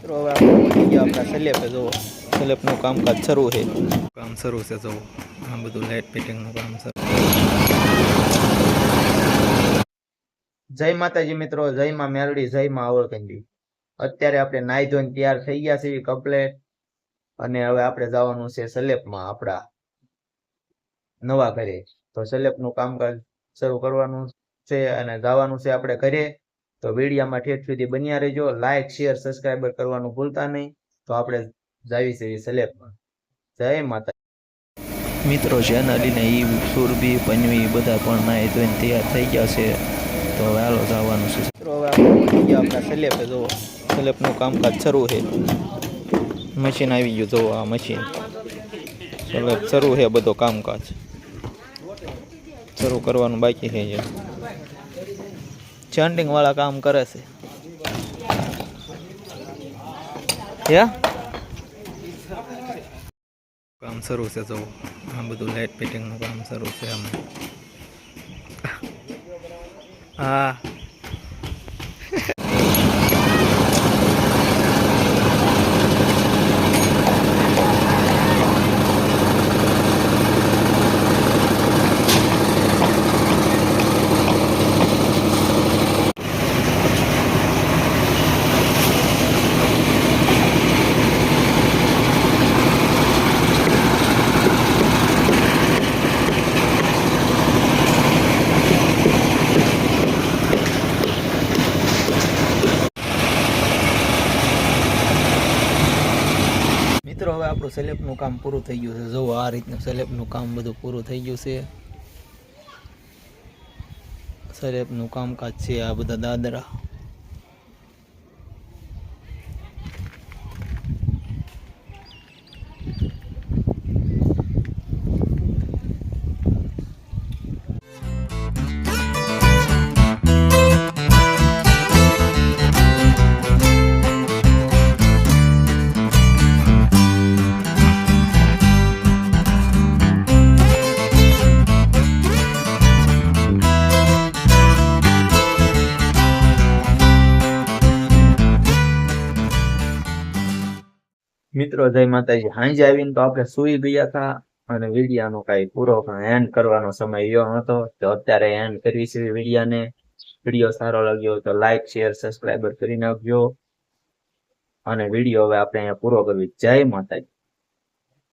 મિત્રો હવે આપણે પહોંચી ગયા આપણા સલેપે જુઓ સલેપનું કામકાજ શરૂ છે. કામ શરૂ છે જુઓ આ બધું લાઇટ ફિટિંગનું કામ શરૂ. જય માતાજી મિત્રો જય માં મેરડી જય માં આવળકંડી. અત્યારે આપણે નાઈ ધોઈને તૈયાર થઈ ગયા છીએ કમ્પ્લેટ. અને હવે આપણે જવાનું છે સલેપમાં આપણા નવા ઘરે. તો સલેપનું કામકાજ શરૂ કરવાનું છે અને જવાનું છે આપણે ઘરે. તો વિડીયામાં ઠેઠ સુધી બન્યા રહેજો. લાઇક શેર સબસ્ક્રાઈબર કરવાનું ભૂલતા નહીં. તો આપણે જાવી સેવી સલેપમાં જય માતા. મિત્રો જેનાલીને ઈ સુરભી પંજવી બધા પણ નાઈ ધોઈને તૈયાર થઈ ગયા છે તો હવે હાલો જવાનું છે. મિત્રો હવે આપણે ગયા આપણા સલેપે જુઓ. સલેપનું કામકાજ શરૂ છે. મશીન આવી ગયું જુઓ આ મશીન સલેપ શરૂ છે બધો કામકાજ. શરૂ કરવાનું બાકી છે જે વાળા કામ કરે છે. કામ શરૂ છે તો આ બધું લાઇટ ફિટિંગનું કામ શરૂ છે આમ. હા. મિત્રો, હવે આપણું સેલેબનું કામ પૂરું થઈ ગયું છે. જો આ રીતનું સેલેબનું કામ બધું પૂરું થઈ ગયું છે. સેલેબનું કામકાજ છે આ બધા દાદરા. મિત્રો, જય માતાજી. હાંજ આવીને તો આપણે સુઈ ગયા હતા અને વિડિયાનો કાંઈ પૂરો એન્ડ કરવાનો સમય એવો હતો તો અત્યારે એન્ડ કરવી છે વિડિયાને. વીડિયો સારો લાગ્યો તો લાઈક શેર સબસ્ક્રાઈબર કરી નાખજો. અને વીડિયો હવે આપણે અહીંયા પૂરો કરવી. જય માતાજી.